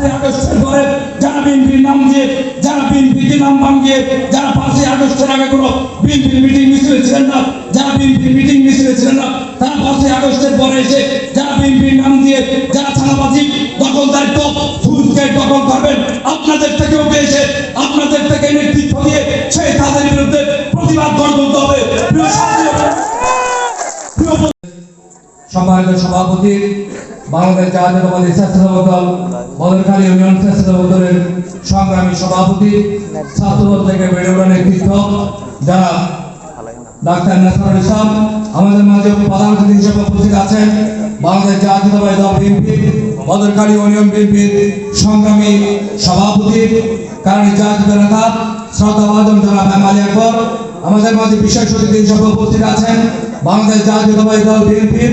পাঁচই আগস্টের পরে যারা বিএনপির নাম দিয়ে, যারা বিএনপির নাম ভাঙিয়ে, যারা পাঁচই আগস্টের আগে কোনো মিটিং মিছিলে ছিলেন না, যারা বিএনপির মিটিং মিছিলে না, তারা পাঁচই আগস্টের পরে এসে, যারা বিএনপির নাম দিয়ে, যারা থানাবাজি দখলদারিত্ব ফুলকে দখল করবেন, আপনাদের থেকেও পেয়েছে, আপনাদের থেকে নেতৃত্ব দিয়ে সেই তাদের বিরুদ্ধে প্রতিবাদ গড়ে তুলতে হবে। সম্মানিত সভাপতি বাংলাদেশ জাতীয়তাবাদী স্বেচ্ছাসেবক দল বদরখালী ইউনিয়ন স্বেচ্ছাসেবক দলের সংগ্রামী সভাপতি ছাত্রদল থেকে বেড়ে ওঠা নেতৃত্ব যারা ডাক্তার নাসরুল ইসলাম আমাদের মাঝে প্রধান অতিথি হিসেবে উপস্থিত আছেন। বাংলাদেশ জাতীয়তাবাদী দল বিএনপি বদরখালী ইউনিয়ন বিএনপির সংগ্রামী সভাপতি, কারণ জাতীয় নেতা শ্রদ্ধাভাজন জনাব এম আলী আকবর। আমাদের মাঝে বিশেষ অতিথি হিসেবে উপস্থিত আছেন বাংলাদেশ জাতীয়তাবাদী দল বিএনপির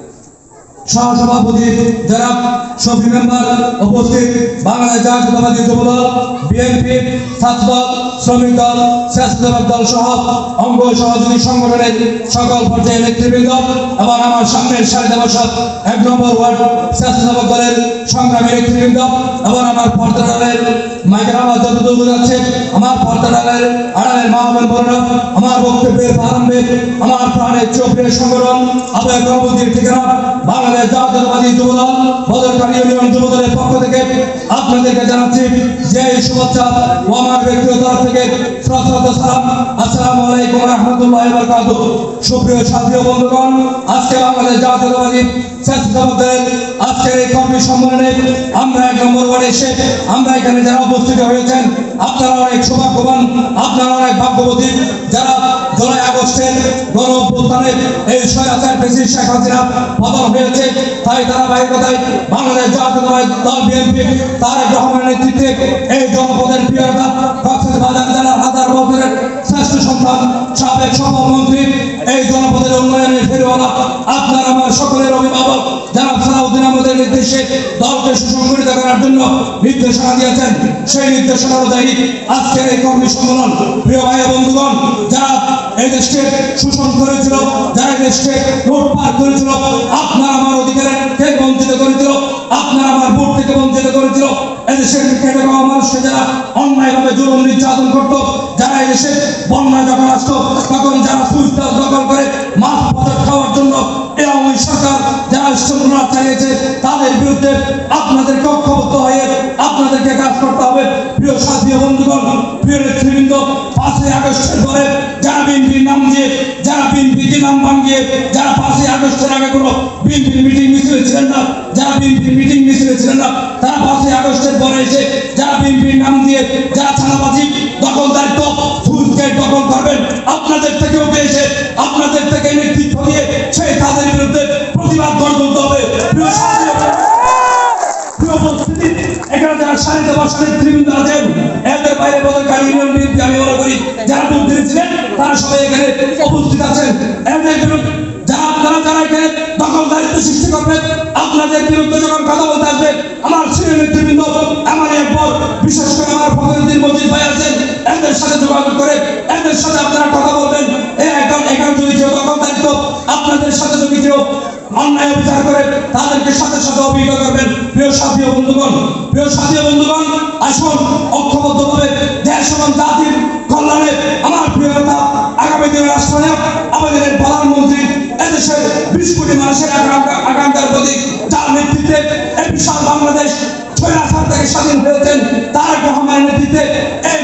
সহসভাপতি যারা শফি মেম্বার উপস্থিত বাংলাদেশ জাতীয়তাবাদী যুবদল বিএনপি ছাত্রদল শ্রমিক দল, স্বেচ্ছাসেবক দল সহ অঙ্গ সহযোগী সংগঠনের সকল পর্যায়ের নেতৃবৃন্দ এবং আমার সামনের সারিতে বসা এক নম্বর ওয়ার্ড স্বেচ্ছাসেবক দলের সংগ্রামী নেতৃবৃন্দ এবং আমার পর্দা মাইকের যাচ্ছে আমার আড়ালের বোনেরা, আমার বক্তব্যের প্রারম্ভে আমার প্রাণের চোখের সংগঠন আবেগ প্রবৃত্তির ঠিকানা, বাংলাদেশ জাতীয়তাবাদী যুবদল, বদরকারী ইউনিয়ন পক্ষ থেকে আপনাদেরকে জানাচ্ছি যে শুভেচ্ছা ও আমার ব্যক্তিগত আমরা এখানে যারা উপস্থিত হয়েছেন আপনারা অনেক সৌভাগ্যবান আপনারা অনেক ভাগ্যবতী। যারা জুলাই আগস্টের গণ অভ্যুত্থানে এই স্বৈরাচার প্রেসিডেন্ট শেখ হাসিনা পতন হয়েছে। তাই ধারাবাহিকতায় বাংলাদেশ জাতীয়তাবাদী দল বিএনপি, তারেক রহমানের নেতৃত্বে এই জনপদের প্রিয়তা কক্সবাজার জেলার হাজার বছরের শ্রেষ্ঠ সন্তান, সাবেক সফল মন্ত্রী এই জনপদের উন্নয়নের ফেরিওয়ালা, আপনার আমার সকলের অভিভাবক যারা সালাউদ্দিন আমাদের নির্দেশে করার নির্দেশনা দিয়েছেন। সেই নির্দেশনা অনুযায়ী আজকের এই কর্মী সম্মেলন, প্রিয় ভাই বন্ধুগণ যারা এই দেশকে শোষণ করেছিল যারা দেশকে লুটপাট করেছিল, আপনার আমার অধিকারের থেকে বঞ্চিত করেছিল, আপনার আমার ভোট থেকে বঞ্চিত করেছিল এদেশের আসতো যারা সুস্থ দখল খাওয়ার জন্য এই সরকার যারা চালিয়েছে, তাদের বিরুদ্ধে আপনাদেরকে ঐক্যবদ্ধ হয়ে আপনাদেরকে কাজ করতে হবে প্রিয় সাথী ও বন্ধুগণ প্রিয় নেতৃবৃন্দ পাঁচই আগস্টের পরে যারা বিএনপির নাম দিয়ে যারা বিএনপির নাম ভাঙিয়ে যারা পাঁচই আগস্টের আগে কোনো বিএনপির মিটিং মিছিলে ছিলেন না যারা বিএনপির মিটিং মিছিলে ছিলেন না, তারা পাঁচই আগস্টের পরে এসে যারা বিএনপির নাম দিয়ে যারা থানাবাজি দখলদারিত্ব ফুলকে দখল করবেন, আপনাদের থেকেও পেয়েছে, আপনাদের থেকে নেতৃত্ব দিয়ে সেই তাদের বিরুদ্ধে প্রতিবাদ গড়ে তুলতে হবে। এখানে যারা সারিতে বসা নেতৃবৃন্দ আছেন, এদের বাইরে বদলকারী ইউনিয়ন বিএনপি, আমি মনে করি, যারা মন্ত্রী ছিলেন তারা সবাই এখানে সৃষ্টি করবেন আপনাদের বিরুদ্ধে যখন কথা বলতে আসবে, আমার সিনিয়র নেতৃবৃন্দ, আমার একবার বিশেষ করে আমার ফখরুদ্দিন মজিদ ভাই আছেন, এদের সাথে যোগাযোগ করে, এদের সাথে আপনারা কথা বলবেন। এখন এখানে যদি কেউ আপনাদের সাথে যদি কেউ অন্যায় বিচার করে, তাদেরকে সাথে সাথে অভিযোগ করবেন। প্রিয় সাথী বন্ধুগণ, প্রিয় সাথী বন্ধুগণ, আসুন, ঐক্যবদ্ধভাবে শেখ আকাঙ্ক্ষার প্রতীক যার নেতৃত্বে এই বিশাল বাংলাদেশ ছয় থেকে স্বাধীন হয়েছেন নেতৃত্বে এই